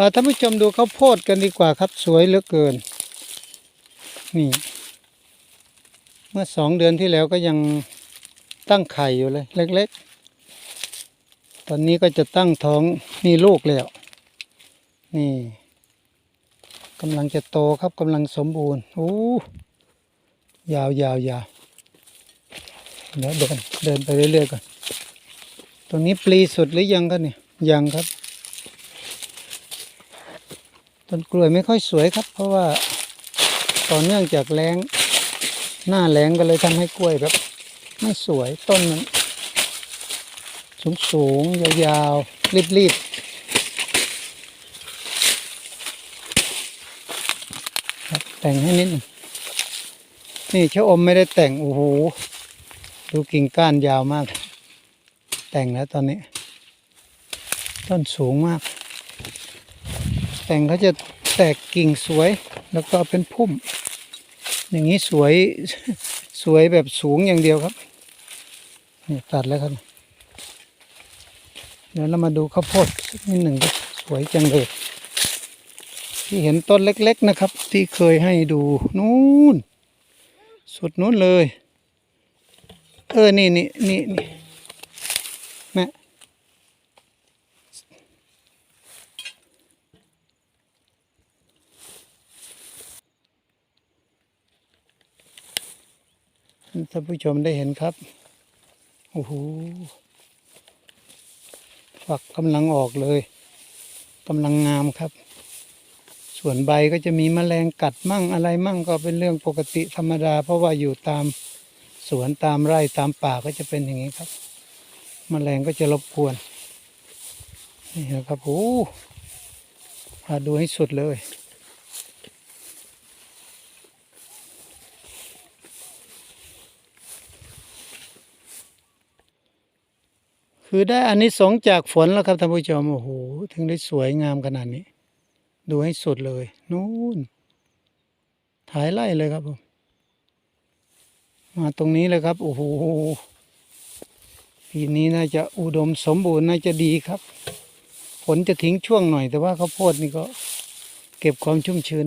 พาท่านผู้ชมดูข้าวโพดกันดีกว่าครับสวยเหลือเกิน นี่ เมื่อสองเดือนที่แล้วก็ยังตั้งไข่อยู่เลย เล็ก ๆ ตอนนี้ก็จะตั้งท้องมีลูกแล้ว นี่กำลังจะโตครับกำลังสมบูรณ์โอ้ยาวยาวยาวเดี๋ยวเดินเดินไปเรื่อยๆก่อนตรงนี้ปลีสุดหรือยังครับเนี่ยยังครับ ต้นกล้วยไม่ค่อยสวยครับ เพราะว่าต่อเนื่องจากแรงหน้าแรงก็เลยทำให้กล้วยแบบไม่สวยต้นมันสูงสูงยาวๆรีบๆครับแต่งให้นิดหนึงนี่เชอมไม่ได้แต่งโอ้โหดูกิ่งก้านยาวมาก แต่งแล้วตอนนี้ ต้นสูงมาก แต่งเขาจะแตกกิ่งสวยแล้วก็เป็นพุ่ม อย่างนี้สวยสวยแบบสูงอย่างเดียวครับนี่ตัดแล้วครับ เดี๋ยวเรามาดูข้าวโพดสักนิดหนึ่งก็สวยจังเลยที่เห็นต้นเล็ก ๆนะครับ ที่เคยให้ดูนู่นสุดนู้นเลย เออ นี่นี่นี่นี่ ท่านผู้ชมได้เห็นครับ โอ้โห ฝักกำลังออกเลยกำลังงามครับ ส่วนใบก็จะมีแมลงกัดมั่งอะไรมั่งก็เป็นเรื่องปกติธรรมดา เพราะว่าอยู่ตามสวนตามไร่ตามป่าก็จะเป็นอย่างนี้ครับแมลงก็จะรบกวน นี่นะครับโอ้โหพาดูให้สุดเลย คือได้อันนี้สงจากฝนแล้วครับท่านผู้ชมโอ้โหถึงได้สวยงามขนาดนี้ ดูให้สุดเลยนู่นถ่ายไล่เลยครับผมมาตรงนี้เลยครับโอ้โหปีนี้น่าจะอุดมสมบูรณ์น่าจะดีครับฝนจะทิ้งช่วงหน่อย แต่ว่าข้าวโพดนี่ก็ เก็บความชุ่มชื้น